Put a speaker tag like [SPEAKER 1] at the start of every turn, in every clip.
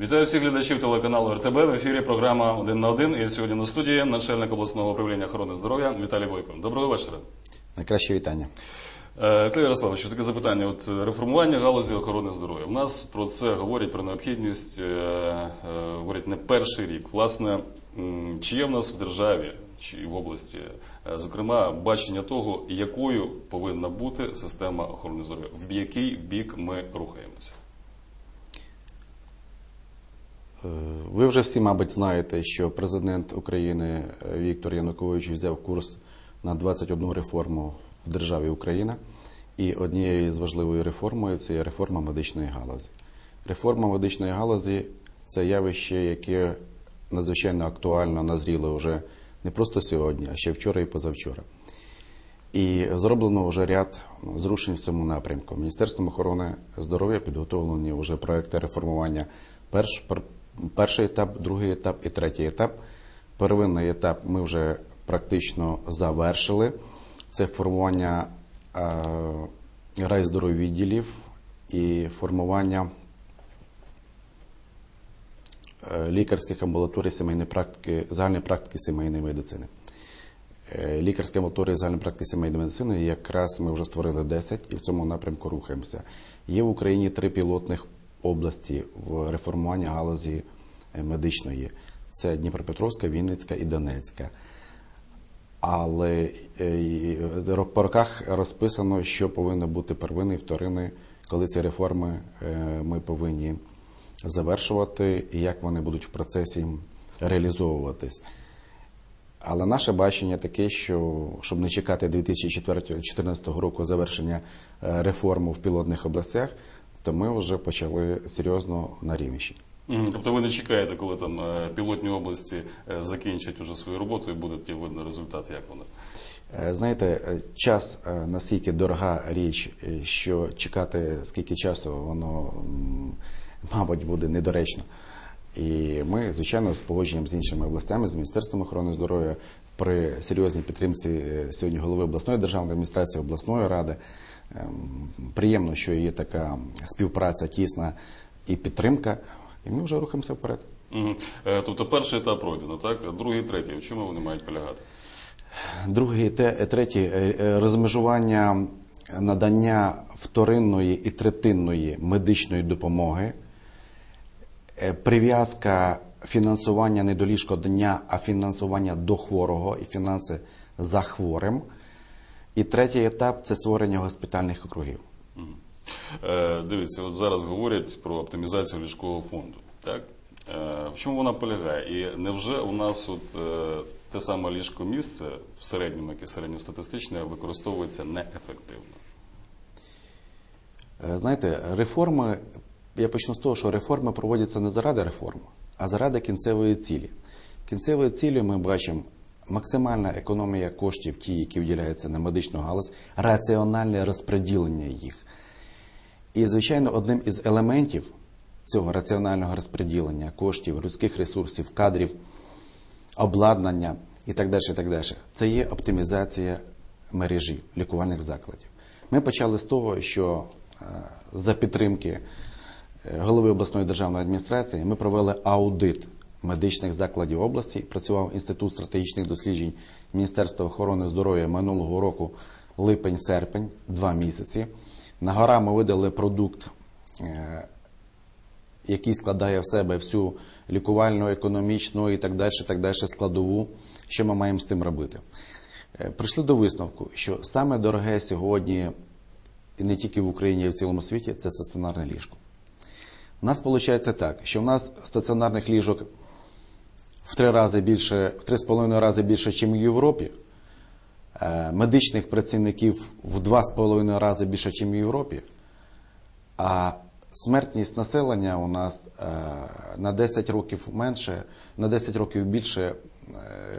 [SPEAKER 1] Вітаю всіх глядачів телеканалу РТБ. В ефірі програма «Один на один». І сьогодні на студії начальник обласного управління охорони здоров'я Віталій Бойко. Доброго вечора.
[SPEAKER 2] Найкраще вітання.
[SPEAKER 1] Е, Клей Ярославович, таке запитання. От е, реформування галузі охорони здоров'я. У нас про це говорять про необхідність, е, говорять не перший рік. Власне, чи є в нас в державі чи в області, зокрема, бачення того, якою повинна бути система охорони здоров'я, в який бік ми рухаємося?
[SPEAKER 2] Е, Ви вже всі, мабуть, знаєте, що президент України е, Віктор Янукович взяв курс на 21 реформу в державі Україна. І однією з важливою реформою це є реформа медичної галузі. Реформа медичної галузі це явище, яке надзвичайно актуально назріло вже не просто сьогодні, а ще вчора і позавчора. І зроблено вже ряд зрушень в цьому напрямку. Міністерством охорони здоров'я підготовлені вже проекти реформування. Перш, пер- перший етап, другий етап і третій етап. Первинний етап ми вже практично завершили. Це формування е, райздоровідділів і формування е, лікарських амбулаторій сімейної практики, загальної практики сімейної медицини. Е, Лікарські амбулаторії загальної практики сімейної медицини якраз ми вже створили 10 і в цьому напрямку рухаємося. Є в Україні три пілотних області в реформуванні галузі е, медичної: це Дніпропетровська, Вінницька і Донецька. Але е, і, е, по роках розписано, що повинно бути первинний, вторинний, коли ці реформи ми повинні завершувати і як вони будуть в процесі реалізовуватись. Але наше бачення таке, що щоб не чекати 2014 року завершення реформу в пілотних областях, то ми вже почали серйозно на рівніші.
[SPEAKER 1] Тобто ви не чекаєте, коли там е, пілотні області е, закінчать уже свою роботу і буде видно результат, як воно.
[SPEAKER 2] Е, Знаєте, час наскільки дорога річ, що чекати скільки часу, воно, мабуть, буде недоречно. І ми, звичайно, з погодженням з іншими областями, з Міністерством охорони здоров'я, при серйозній підтримці е, сьогодні голови обласної державної адміністрації, обласної ради. ем, Приємно, що є така співпраця тісна і підтримка, і ми вже рухаємося вперед.
[SPEAKER 1] Е, Тобто перший етап пройдено, так? Другий, третій. В чому вони мають полягати?
[SPEAKER 2] Другий, третій е, е, розмежування надання вторинної і третинної медичної допомоги, прив'язка фінансування не до ліжкодня, а фінансування до хворого і фінанси за хворим. І третій етап це створення госпітальних округів.
[SPEAKER 1] Е, Дивіться, от зараз говорять про оптимізацію ліжкового фонду. Так? Е, В чому вона полягає? І невже у нас от е, те саме ліжко місце в середньому, яке середньостатистичне, використовується неефективно?
[SPEAKER 2] Е, Знаєте, реформи, я почну з того, що реформи проводяться не заради реформ, а заради кінцевої цілі. Кінцевою цілею ми бачимо максимальна економія коштів, ті, які виділяються на медичну галузь, раціональне розподілення їх. І, звичайно, одним із елементів цього раціонального розподілення коштів, людських ресурсів, кадрів, обладнання і так далі, і так далі, це є оптимізація мережі лікувальних закладів. Ми почали з того, що е, за підтримки голови обласної державної адміністрації ми провели аудит медичних закладів області. Працював інститут стратегічних досліджень Міністерства охорони здоров'я минулого року, липень-серпень, два місяці. На гора ми видали продукт. е, який складає в себе всю лікувальну, економічну і так далі, так далі складову, що ми маємо з тим робити. Е, Прийшли до висновку, що саме дороге сьогодні, і не тільки в Україні, а й в цілому світі, це стаціонарне ліжко. У нас виходить так, що в нас стаціонарних ліжок в три рази більше, в три з половиною рази більше, ніж в Європі. Е, Медичних працівників в два з половиною рази більше, ніж в Європі. А смертність населення у нас е, на 10 років менше, на 10 років більше,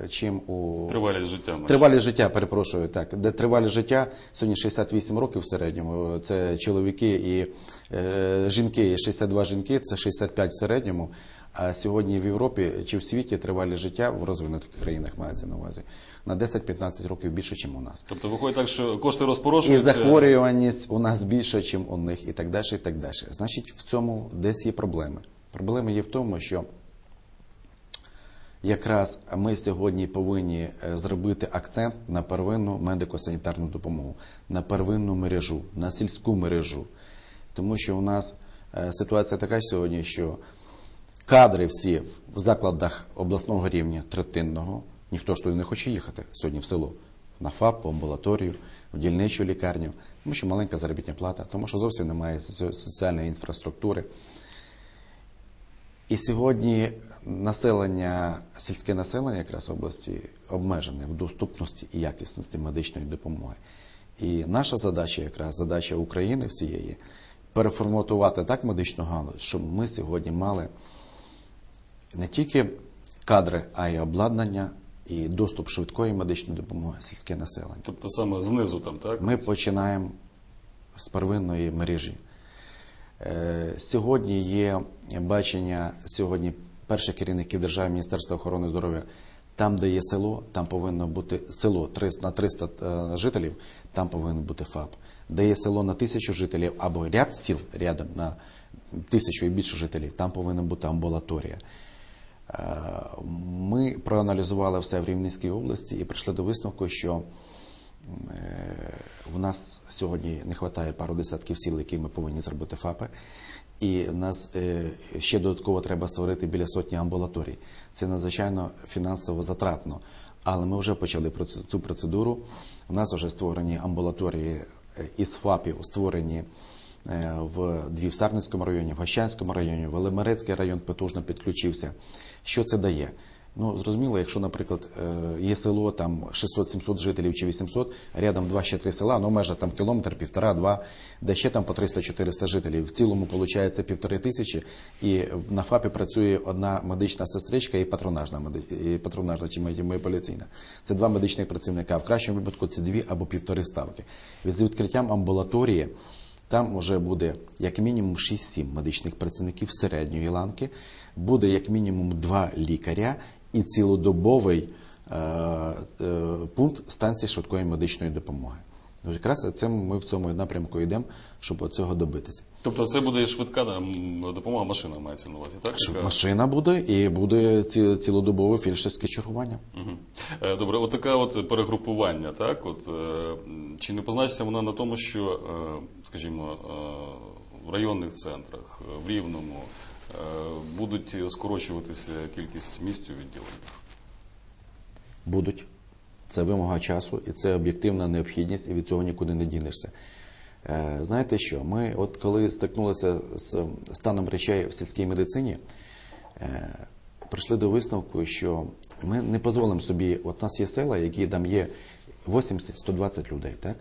[SPEAKER 2] чим у
[SPEAKER 1] Тривалість життя.
[SPEAKER 2] Тривалість життя, перепрошую, так. Де тривалість життя сьогодні 68 років в середньому. Це чоловіки і е, жінки, є 62 жінки, це 65 в середньому. А сьогодні в Європі чи в світі тривалість життя в розвинутих країнах мається на увазі на 10-15 років більше, ніж у нас.
[SPEAKER 1] Тобто виходить так, що кошти
[SPEAKER 2] І захворюваність у нас більше, ніж у них, і так далі, і так далі. Значить, в цьому десь є проблеми. Проблема є в тому, що якраз ми сьогодні повинні е, зробити акцент на первинну медико-санітарну допомогу, на первинну мережу, на сільську мережу. Тому що у нас е, ситуація така сьогодні, що кадри всі в закладах обласного рівня третинного, ніхто ж туди не хоче їхати сьогодні в село, на ФАП, в амбулаторію, в дільничу лікарню, тому що маленька заробітна плата, тому що зовсім немає соціальної інфраструктури. І сьогодні населення, сільське населення якраз області обмежене в доступності і якісності медичної допомоги. І наша задача, якраз задача України всієї, переформатувати так медичну галузь, щоб ми сьогодні мали не тільки кадри, а й обладнання і доступ швидкої медичної допомоги сільське населення.
[SPEAKER 1] Тобто саме знизу там, так?
[SPEAKER 2] Ми починаємо з первинної мережі. Е, Сьогодні є бачення сьогодні перших керівників держави Міністерства охорони здоров'я. Там, де є село, там повинно бути село 300 на 300 е, жителів, там повинен бути ФАП. Де є село на тисячу жителів або ряд сіл рядом на тисячу і більше жителів, там повинна бути амбулаторія. Е, Ми проаналізували все в Рівненській області і прийшли до висновку, що в нас сьогодні не вистачає пару десятків сіл, які ми повинні зробити ФАПи. І в нас е, ще додатково треба створити біля сотні амбулаторій. Це надзвичайно фінансово затратно. Але ми вже почали цю процедуру. У нас вже створені амбулаторії е, із ФАПів, створені е, в дві в Сарненському районі, в Гощанському районі, Велимирецький район потужно підключився. Що це дає? Ну, зрозуміло, якщо, наприклад, е, є село там 600-700 жителів чи 800, рядом два ще три села, ну межа там кілометр, півтора-два, де ще там по 300-400 жителів. В цілому виходить півтори тисячі, і на ФАПі працює одна медична сестричка і патронажна, і патронажна чи поліційна. Це два медичних працівника. В кращому випадку це дві або півтори ставки. Від з відкриттям амбулаторії там вже буде як мінімум 6-7 медичних працівників середньої ланки, буде як мінімум 2 лікаря і цілодобовий е, е, пункт станції швидкої медичної допомоги. Якраз цим ми в цьому напрямку йдемо, щоб цього добитися.
[SPEAKER 1] Тобто це буде швидка допомога, машина мається на увазі, так? Яка-
[SPEAKER 2] машина буде і буде ці- цілодобове фельдшерське чергування.
[SPEAKER 1] Е, Добре, от таке от перегрупування, так? От, чи не позначиться вона на тому, що, скажімо, в районних центрах, в Рівному будуть скорочуватися кількість місць у відділеннях?
[SPEAKER 2] Будуть. Це вимога часу, і це об'єктивна необхідність, і від цього нікуди не дінешся. Е, Знаєте що? Ми, от коли стикнулися з станом речей в сільській медицині, е, прийшли до висновку, що ми не дозволимо собі, от у нас є села, які там є 80-120 людей, так?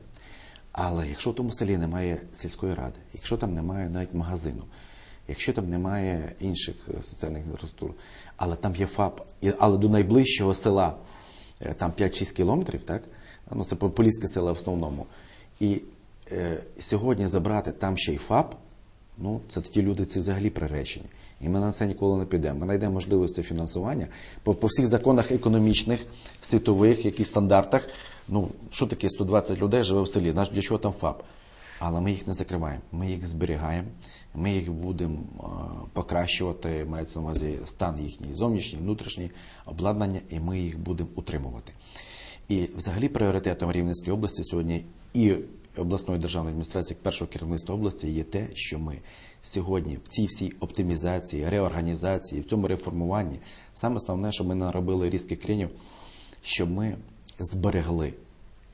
[SPEAKER 2] Але якщо в тому селі немає сільської ради, якщо там немає навіть магазину, якщо там немає інших е, соціальних інфраструктур, але там є ФАП, але до найближчого села е, там 5-6 кілометрів, так? Ну, це по- поліське село в основному. І е, сьогодні забрати там ще й ФАП, ну, це тоді люди ці взагалі приречені. І ми на це ніколи не підемо. Ми знайдемо можливості фінансування по, по всіх законах економічних, світових, яких стандартах. Ну, що таке 120 людей живе в селі? Наш для чого там ФАП? Але ми їх не закриваємо, ми їх зберігаємо, ми їх будемо покращувати, мається на увазі стан їхній зовнішній, внутрішній обладнання, і ми їх будемо утримувати. І взагалі пріоритетом Рівненської області сьогодні і обласної державної адміністрації як першого керівництва області є те, що ми сьогодні в цій всій оптимізації, реорганізації, в цьому реформуванні, саме основне, що ми наробили різких кренів, щоб ми зберегли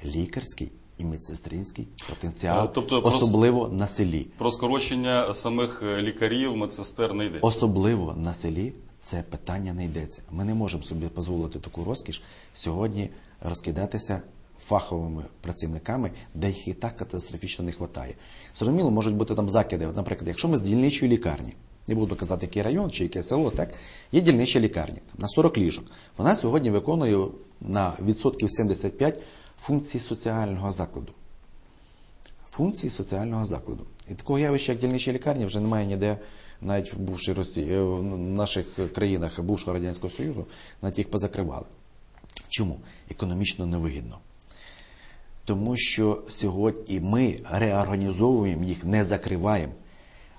[SPEAKER 2] лікарський і медсестринський потенціал,
[SPEAKER 1] тобто просто-
[SPEAKER 2] особливо на селі.
[SPEAKER 1] Про скорочення самих е, лікарів, медсестер не йде.
[SPEAKER 2] Особливо на селі це питання не йдеться. Ми не можемо собі дозволити таку розкіш сьогодні розкидатися фаховими працівниками, де їх і так катастрофічно не вистачає. Зрозуміло, можуть бути там закиди. Наприклад, якщо ми з дільничої лікарні, не буду казати, який район чи яке село, так є дільнича лікарня на 40 ліжок. Вона сьогодні виконує на відсотків 75 функції соціального закладу функції соціального закладу. І такого явища, як дільничі лікарні, вже немає ніде, навіть в бувшій Росії, е, в наших країнах бувшого Радянського Союзу, навіть їх позакривали. Чому? Економічно невигідно. Тому що сьогодні ми реорганізовуємо їх, не закриваємо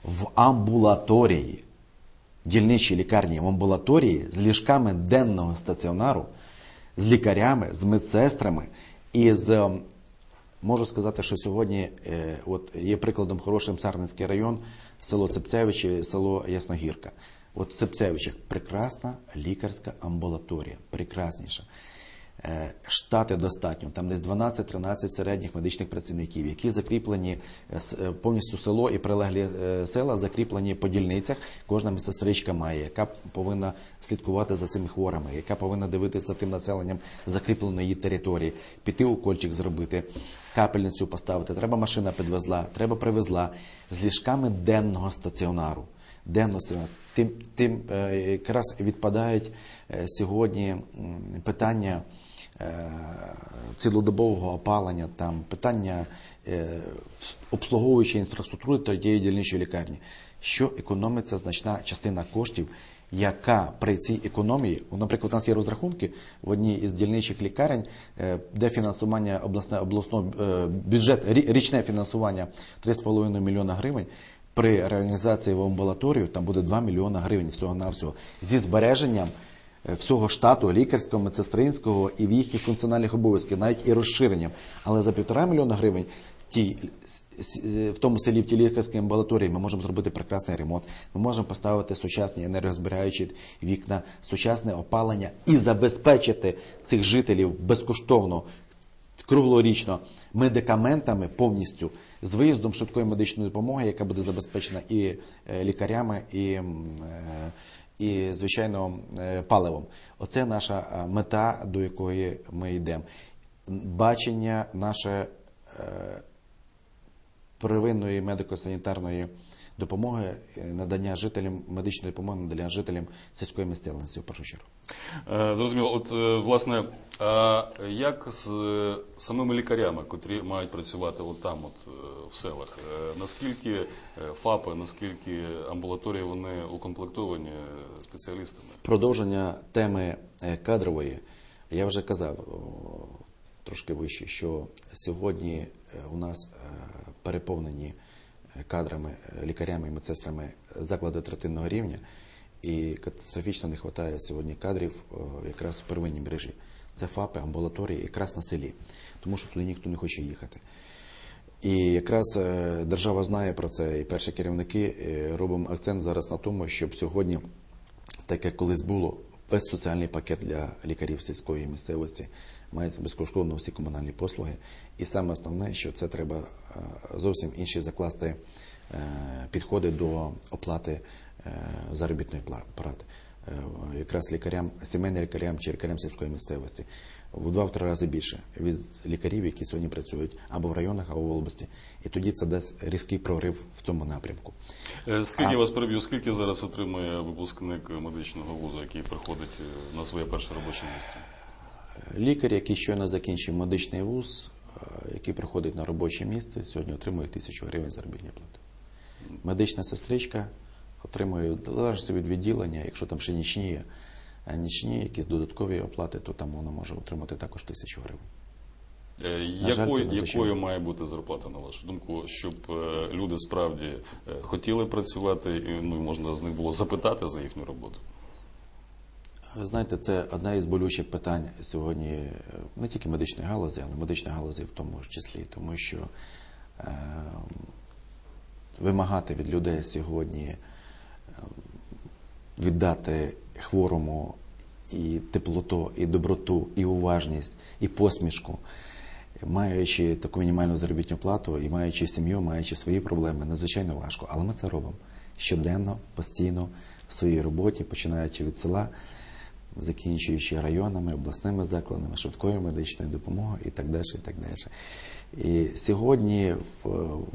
[SPEAKER 2] в амбулаторії. дільничій лікарні в амбулаторії з ліжками денного стаціонару, з лікарями, з медсестрами і ем, Можу сказати, що сьогодні е, от є прикладом хорошим Сарненський район, село Цепцевичі, село Ясногірка. От в Цепцевичах прекрасна лікарська амбулаторія, прекрасніша. Е, Штати достатньо, там десь 12-13 середніх медичних працівників, які закріплені е, е, повністю село і прилеглі села закріплені по дільницях. Кожна медсестричка має, яка повинна слідкувати за цими хворими, яка повинна дивитися тим населенням закріпленої території, піти укольчик зробити, капельницю поставити. Треба машина підвезла, треба привезла з ліжками денного стаціонару. Денного стаціонару. Тим, тим якраз відпадають сьогодні питання цілодобового опалення, там питання е, обслуговуючої інфраструктури тієї дільничої лікарні, що економиться значна частина коштів, яка при цій економії, ну, наприклад, у нас є розрахунки в одній із дільничих лікарень, е, де фінансування обласне обласного е, бюджет, рі- річне фінансування 3,5 мільйона гривень. При реорганізації в амбулаторію там буде 2 мільйона гривень всього навсього зі збереженням е, всього штату лікарського, медсестринського і в їхніх функціональних обов'язків, навіть і розширенням. Але за півтора мільйона гривень с- в тому селі, в тій лікарській амбулаторії ми можемо зробити прекрасний ремонт. Ми можемо поставити сучасні енергозберігаючі вікна, сучасне опалення і забезпечити цих жителів безкоштовно круглорічно медикаментами повністю з виїздом швидкої медичної допомоги, яка буде забезпечена і е, лікарями, і, е, і звичайно, е, паливом. Оце наша е, мета, до якої ми йдемо. Бачення наше е, первинної медико-санітарної допомоги, е, надання жителям медичної допомоги, надання жителям сільської місцевості в першу чергу.
[SPEAKER 1] Е, Зрозуміло, от е, власне, а як з самими лікарями, котрі мають працювати от там, от в селах, наскільки ФАПи, наскільки амбулаторії вони укомплектовані спеціалістами?
[SPEAKER 2] Продовження теми кадрової, я вже казав трошки вище, що сьогодні у нас переповнені кадрами, е, лікарями і медсестрами заклади третинного рівня, і катастрофічно не вистачає сьогодні кадрів якраз в первинній мережі. Це ФАПи, амбулаторії, якраз на селі, тому що туди ніхто не хоче їхати. І якраз е, держава знає про це, і перші керівники е, робимо акцент зараз на тому, щоб сьогодні, так як колись було, весь соціальний пакет для лікарів сільської місцевості мається безкоштовно всі комунальні послуги. І саме основне, що це треба е, зовсім інші закласти е, підходи до оплати е, заробітної пла- плати. Якраз лікарям, сімейним лікарям чи лікарям сільської місцевості в два-три рази більше від лікарів, які сьогодні працюють або в районах, або в області. І тоді це дасть різкий прорив в цьому напрямку.
[SPEAKER 1] Скільки я вас переб'ю, скільки зараз отримує випускник медичного вузу, який приходить на своє перше робоче місце?
[SPEAKER 2] Лікар, який щойно закінчив медичний вуз, е, який приходить на робоче місце, сьогодні отримує тисячу гривень заробітної плати. Медична сестричка отримує в залежності від відділення, якщо там ще нічні є, нічні якісь додаткові оплати, то там вона може отримати також тисячу гривень.
[SPEAKER 1] Е, Якою, якою має бути зарплата, на вашу думку, щоб е, люди справді е, хотіли працювати, і ну, можна з них було запитати за їхню роботу?
[SPEAKER 2] Ви знаєте, це одне із болючих питань сьогодні е, не тільки медичної галузі, але медичної галузі в тому числі, тому що е, вимагати від людей сьогодні е, віддати хворому і теплоту, і доброту, і уважність, і посмішку, маючи таку мінімальну заробітну плату і маючи сім'ю, маючи свої проблеми, надзвичайно важко. Але ми це робимо щоденно, постійно в своїй роботі, починаючи від села, закінчуючи районами, обласними закладами, швидкою медичною допомогою і так далі. І так далі. І сьогодні в, в-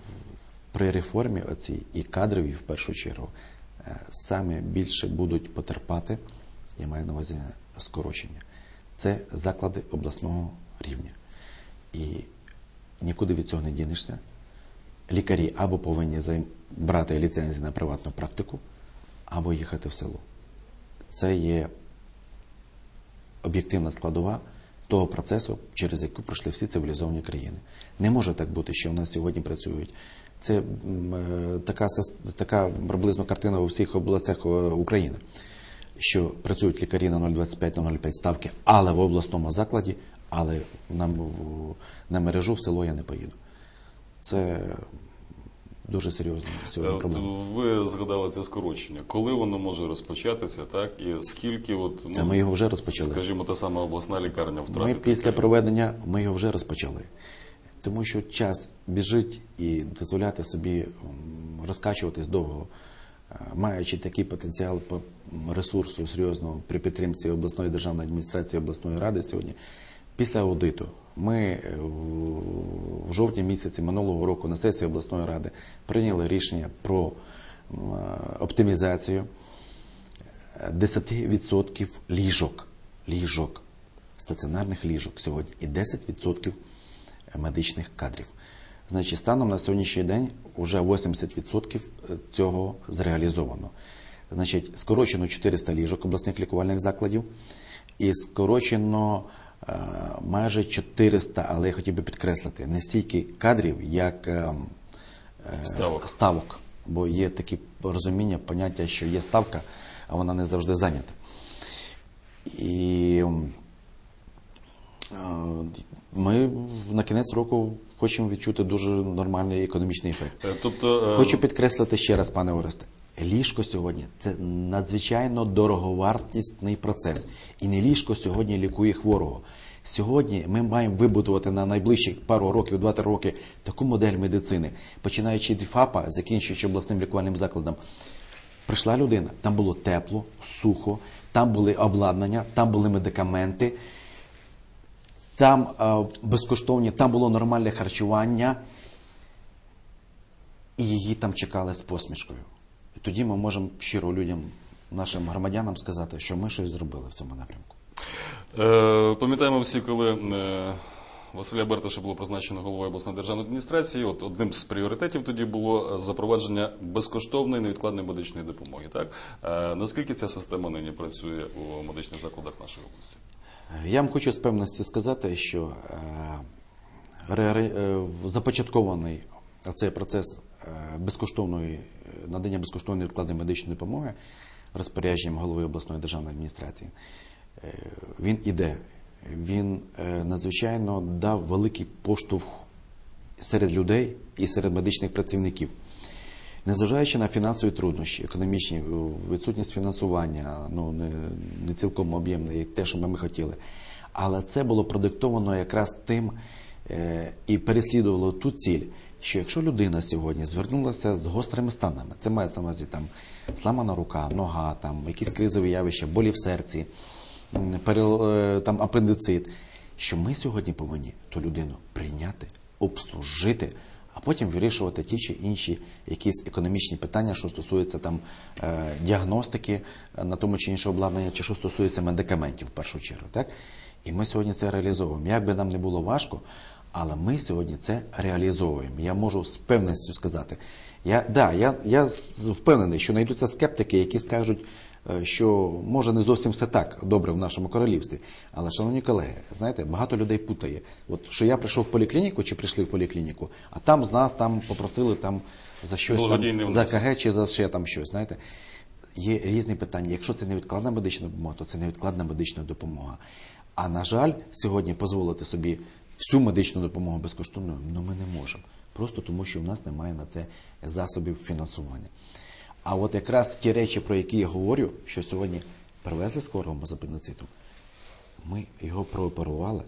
[SPEAKER 2] при реформі оцій і кадровій в першу чергу е, саме більше будуть потерпати, я маю на увазі скорочення. Це заклади обласного рівня. І нікуди від цього не дінешся. Лікарі або повинні брати ліцензії на приватну практику, або їхати в село. Це є об'єктивна складова того процесу, через яку пройшли всі цивілізовані країни. Не може так бути, що в нас сьогодні працюють Це е, така, така приблизно картина у всіх областях е, України, що працюють лікарі на 0,25-0,5 ставки, але в обласному закладі, але на, на мережу в село я не поїду. Це дуже серйозна
[SPEAKER 1] Е,
[SPEAKER 2] сьогодні
[SPEAKER 1] от
[SPEAKER 2] проблема.
[SPEAKER 1] Ви згадали це скорочення. Коли воно може розпочатися, так? І скільки, от, ну,
[SPEAKER 2] Та ми його вже розпочали.
[SPEAKER 1] скажімо, та сама обласна лікарня
[SPEAKER 2] Ми після
[SPEAKER 1] лікарів?
[SPEAKER 2] проведення ми його вже розпочали. Тому що час біжить і дозволяти собі розкачуватись довго, е, маючи такий потенціал по ресурсу серйозного при підтримці обласної державної адміністрації обласної ради сьогодні. Після аудиту ми е, в- жовтні місяці минулого року на сесії обласної ради прийняли рішення про е, оптимізацію 10% ліжок, ліжок, стаціонарних ліжок сьогодні і 10% медичних кадрів. Значить, станом на сьогоднішній день вже 80% цього зреалізовано. Значить, скорочено 400 ліжок обласних лікувальних закладів і скорочено е, майже 400, але я хотів би підкреслити, не стільки кадрів, як е, е,
[SPEAKER 1] Ставок.
[SPEAKER 2] ставок. Бо є такі розуміння, поняття, що є ставка, а вона не завжди зайнята. І е, ми на кінець року хочемо відчути дуже нормальний економічний ефект.
[SPEAKER 1] Е, Тобто, е,
[SPEAKER 2] Хочу підкреслити ще раз, пане Оресте, ліжко сьогодні це надзвичайно дороговартісний процес. І не ліжко сьогодні лікує хворого. Сьогодні ми маємо вибудувати на найближчі пару років, 2-3 роки таку модель медицини, починаючи від ФАПа, закінчуючи обласним лікувальним закладом. Прийшла людина, там було тепло, сухо, там були обладнання, там були медикаменти, там е, безкоштовні, там було нормальне харчування, і її там чекали з посмішкою. І тоді ми можемо щиро людям, нашим громадянам сказати, що ми щось зробили в цьому напрямку.
[SPEAKER 1] Е, Пам'ятаємо всі, коли е, Василя Берташа було призначено головою обласної державної адміністрації. От одним з пріоритетів тоді було е, запровадження безкоштовної невідкладної медичної допомоги. Так Е, наскільки ця система нині працює у медичних закладах нашої області?
[SPEAKER 2] Я вам хочу з певністю сказати, що е, е, започаткований цей процес безкоштовної е, надання безкоштовної відкладної медичної допомоги розпорядженням голови обласної державної адміністрації. Е, Він іде. Він е, надзвичайно дав великий поштовх серед людей і серед медичних працівників. Незважаючи на фінансові труднощі, економічні, е, відсутність фінансування, ну не, не цілком об'ємне, як те, що ми хотіли. Але це було продиктовано якраз тим е, і переслідувало ту ціль, що якщо людина сьогодні звернулася з гострими станами, це мається на увазі там сламана рука, нога, там якісь кризові явища, болі в серці, е, там апендицит, що ми сьогодні повинні ту людину прийняти, обслужити, а потім вирішувати ті чи інші якісь економічні питання, що стосуються там е, діагностики е, на тому чи іншому обладнання, чи що стосується медикаментів в першу чергу. Так? І ми сьогодні це реалізовуємо. Як би нам не було важко, але ми сьогодні це реалізовуємо. Я можу з певністю сказати. Я, да, я, я впевнений, що знайдуться скептики, які скажуть, е, що може не зовсім все так добре в нашому королівстві. Але, шановні колеги, знаєте, багато людей путає. От що я прийшов в поліклініку чи прийшли в поліклініку, а там з нас там попросили там за щось там, за. КГ чи за ще там щось. Знаєте, є різні питання. Якщо це невідкладна медична допомога, то це невідкладна медична допомога. А на жаль, сьогодні дозволити собі всю медичну допомогу безкоштовною, ну ми не можемо. Просто тому, що в нас немає на це засобів фінансування. А от якраз ті речі, про які я говорю, що сьогодні привезли з хворого з апендицитом, ми його прооперували,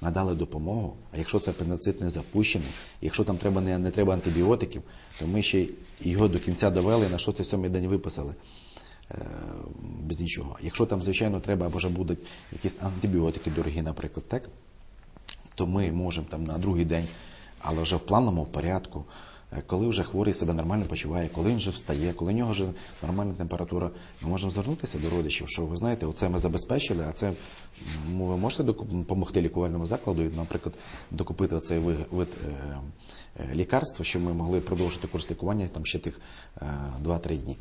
[SPEAKER 2] надали допомогу. А якщо це апендицит не запущений, якщо там треба не, не треба антибіотиків, то ми ще його до кінця довели на 6-7 день виписали е, без нічого. Якщо там, звичайно, треба або вже будуть якісь антибіотики дорогі, наприклад, так, то ми можемо там на другий день, але вже в плавному порядку, е, коли вже хворий себе нормально почуває, коли він вже встає, коли в нього вже нормальна температура, ми можемо звернутися до родичів, що ви знаєте, оце ми забезпечили, а це ви можете допомогти лікувальному закладу, наприклад, докупити цей вид, е, е, лікарства, щоб ми могли продовжити курс лікування там ще тих е, 2-3 дні.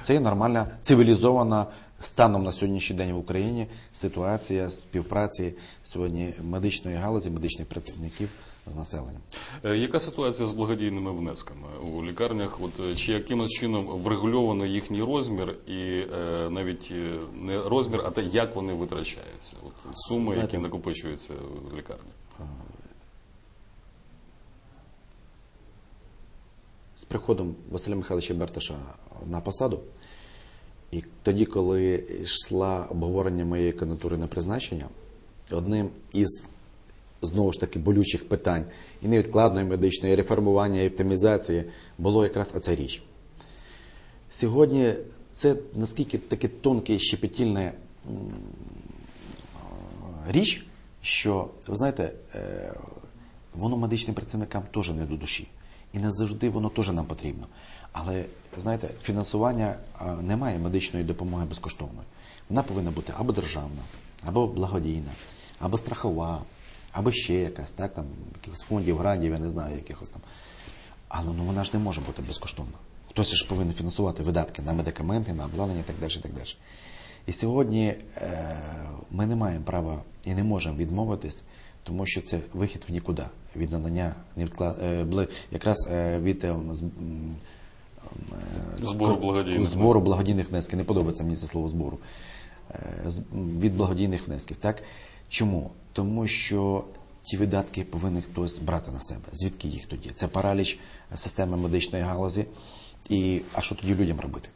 [SPEAKER 2] Це є нормальна цивілізована станом на сьогоднішній день в Україні ситуація співпраці сьогодні медичної галузі, медичних працівників з населенням.
[SPEAKER 1] Е, Яка ситуація з благодійними внесками у лікарнях? От е, чи якимось чином врегульовано їхній розмір і е, навіть е, не розмір, а те, як вони витрачаються? От суми,
[SPEAKER 2] Знаєте-
[SPEAKER 1] які накопичуються в лікарні.
[SPEAKER 2] з приходом Василя Михайловича Берташа на посаду, і тоді, коли йшла обговорення моєї кандидатури на призначення, одним із знову ж таки болючих питань і невідкладної медичної, реформування, і оптимізації було якраз оця річ. Сьогодні це наскільки таке тонке і щепетільне річ, що ви знаєте, е, воно медичним працівникам теж не до душі. І не завжди воно теж нам потрібно. Але знаєте, фінансування немає медичної допомоги безкоштовної. Вона повинна бути або державна, або благодійна, або страхова, або ще якась, так, там, якихось фондів, грантів, я не знаю, якихось там. Але ну, вона ж не може бути безкоштовна. Хтось ж повинен фінансувати видатки на медикаменти, на обладнання і так далі. І, так далі. і сьогодні е, ми не маємо права і не можемо відмовитись, тому що це вихід в нікуди від надання невідклад... е, якраз е, від е, е,
[SPEAKER 1] Збору благодійних
[SPEAKER 2] збору благодійних внесків. Не подобається мені це слово збору. Е, Від благодійних внесків. Так? Чому? Тому що ті видатки повинен хтось брати на себе. Звідки їх тоді? Це параліч системи медичної галузі. І, а що тоді людям робити?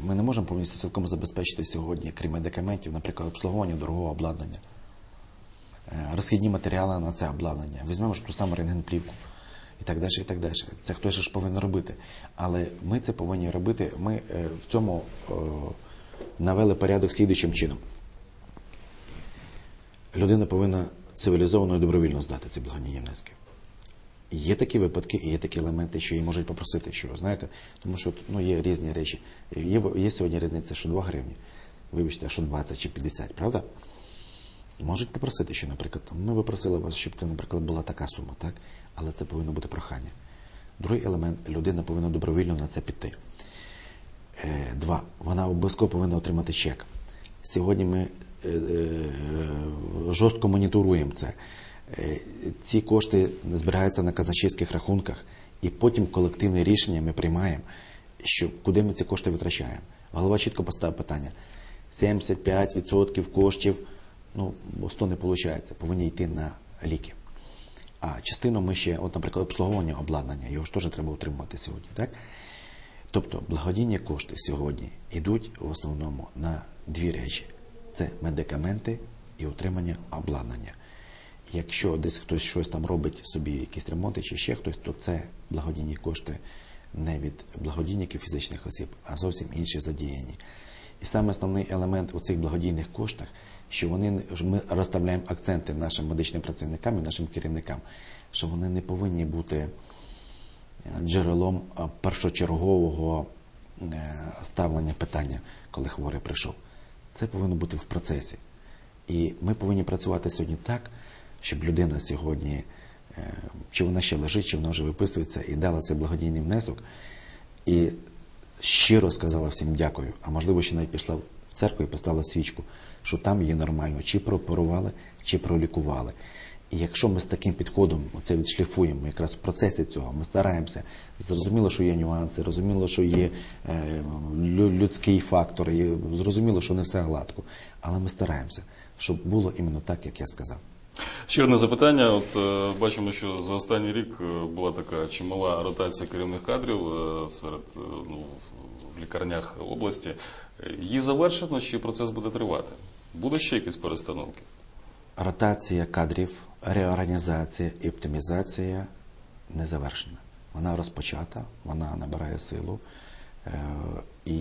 [SPEAKER 2] Ми не можемо повністю цілком забезпечити сьогодні, крім медикаментів, наприклад, обслуговування дорогого обладнання, е, розхідні матеріали на це обладнання. Візьмемо ж ту саму рентгенплівку і так далі, і так далі. Це хтось ж повинен робити. Але ми це повинні робити. Ми е, в цьому е, навели порядок слідуючим чином. Людина повинна цивілізовано і добровільно здати ці благодійні внески. Є такі випадки, і є такі елементи, що її можуть попросити, що знаєте, тому що ну, є різні речі. Є, є сьогодні різниця, що 2 гривні, вибачте, що 20 чи 50, правда? Можуть попросити, що, наприклад, ми просили вас, щоб це, наприклад, була така сума, так? Але це повинно бути прохання. Другий елемент людина повинна добровільно на це піти. Е, Два. Вона обов'язково повинна отримати чек. Сьогодні ми е, е, жорстко моніторуємо це. Ці кошти збираються на казначейських рахунках, і потім колективне рішення ми приймаємо, що куди ми ці кошти витрачаємо. Голова чітко поставив питання: 75% коштів, ну, бо 100 не виходить, повинні йти на ліки. А частину ми ще, от, наприклад, обслуговування обладнання, його ж теж треба утримувати сьогодні. Так? Тобто благодійні кошти сьогодні йдуть в основному на дві речі: це медикаменти і утримання обладнання. Якщо десь хтось щось там робить собі, якісь ремонти чи ще хтось, то це благодійні кошти не від благодійників фізичних осіб, а зовсім інші задіяні. І саме основний елемент у цих благодійних коштах, що вони ми розставляємо акценти нашим медичним працівникам і нашим керівникам, що вони не повинні бути е, джерелом е, першочергового е, ставлення питання, коли хворий прийшов. Це повинно бути в процесі. І ми повинні працювати сьогодні так, щоб людина сьогодні, чи вона ще лежить, чи вона вже виписується, і дала цей благодійний внесок, і щиро сказала всім дякую, а можливо, ще навіть пішла церкву і поставила свічку, що там її нормально чи прооперували, чи пролікували. І якщо ми з таким підходом це відшліфуємо, якраз в процесі цього ми стараємося, зрозуміло, що є нюанси, зрозуміло, що є е, лю- людський фактор, і зрозуміло, що не все гладко, але ми стараємося, щоб було іменно так, як я сказав.
[SPEAKER 1] Ще одне запитання. От е, бачимо, що за останній рік е, була така чимала ротація керівних кадрів е, серед ну, в- лікарнях області. Її завершено чи процес буде тривати? Буде ще якісь перестановки?
[SPEAKER 2] Ротація кадрів, реорганізація і оптимізація не завершена. Вона розпочата, вона набирає силу. І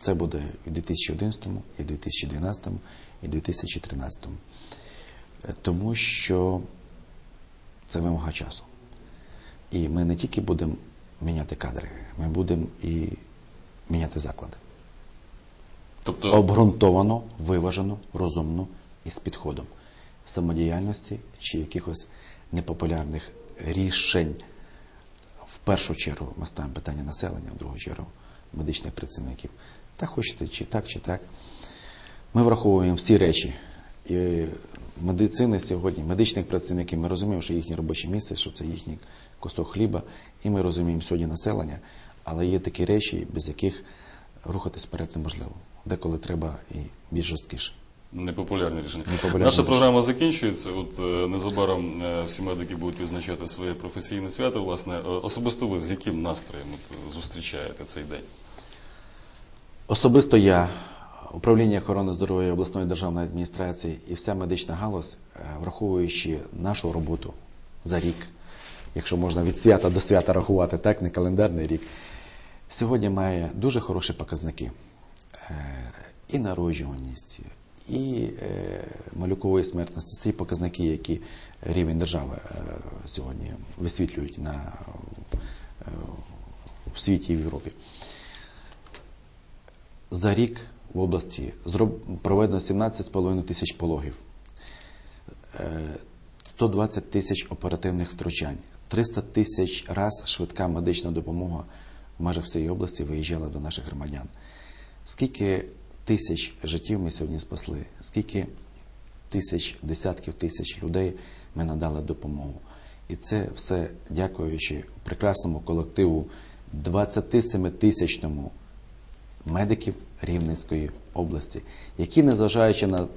[SPEAKER 2] це буде і в 2011, і в 2012, і в 2013. Тому що це вимога часу. І ми не тільки будемо міняти кадри, ми будемо і міняти заклади
[SPEAKER 1] Тобто,
[SPEAKER 2] обґрунтовано, виважено, розумно і з підходом самодіяльності чи якихось непопулярних рішень. В першу чергу ми ставимо питання населення, в другу чергу медичних працівників. Та хочете чи так, чи так. Ми враховуємо всі речі, І медицини сьогодні, медичних працівників, ми розуміємо, що їхнє робоче місце, що це їхній кусок хліба, і ми розуміємо сьогодні населення, але є такі речі, без яких рухатись вперед неможливо. Деколи треба і більш жорсткіше.
[SPEAKER 1] Непопулярне рішення.
[SPEAKER 2] Непопулярне
[SPEAKER 1] Наша
[SPEAKER 2] рішення.
[SPEAKER 1] програма закінчується. От е, незабаром е, всі медики будуть відзначати своє професійне свято. Власне, Е, особисто ви з яким настроєм от, зустрічаєте цей день?
[SPEAKER 2] Особисто я, управління охорони здоров'я обласної державної адміністрації і вся медична галузь, е, враховуючи нашу роботу за рік, якщо можна від свята до свята рахувати, так, не календарний рік, сьогодні має дуже хороші показники. Е, І народжуваність, і е, малюкової смертності. Це показники, які рівень держави сьогодні висвітлюють на, в світі і в Європі. За рік в області проведено 17,5 тисяч пологів, е, 120 тисяч оперативних втручань, 300 тисяч раз швидка медична допомога в межах всієї області виїжджала до наших громадян. Скільки тисяч життів ми сьогодні спасли, скільки тисяч, десятків тисяч людей ми надали допомогу. І це все дякуючи прекрасному колективу 27-тисячному медиків Рівненської області, які, незважаючи на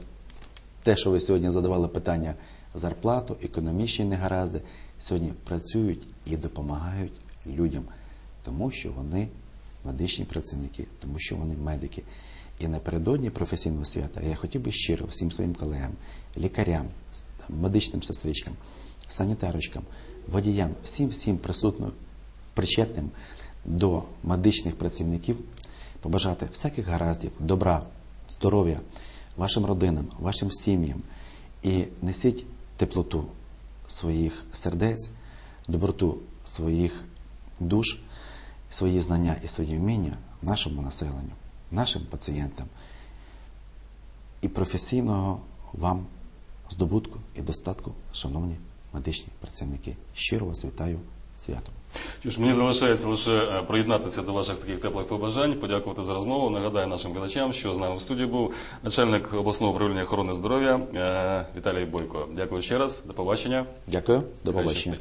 [SPEAKER 2] те, що ви сьогодні задавали питання зарплату, економічні негаразди, сьогодні працюють і допомагають людям, тому що вони медичні працівники, тому що вони медики. І напередодні професійного свята я хотів би щиро всім своїм колегам, лікарям, медичним сестричкам, санітарочкам, водіям, всім всім присутнім, причетним до медичних працівників побажати всяких гараздів, добра, здоров'я вашим родинам, вашим сім'ям і несіть теплоту своїх сердець, доброту своїх душ, свої знання і свої вміння нашому населенню, нашим пацієнтам і професійного вам здобутку і достатку, шановні медичні працівники. Щиро вас вітаю святом.
[SPEAKER 1] Тож мені залишається лише е, приєднатися до ваших таких теплих побажань, подякувати за розмову. Нагадаю нашим глядачам, що з нами в студії був начальник обласного управління охорони здоров'я е, Віталій Бойко. Дякую ще раз. До побачення.
[SPEAKER 2] Дякую, до побачення.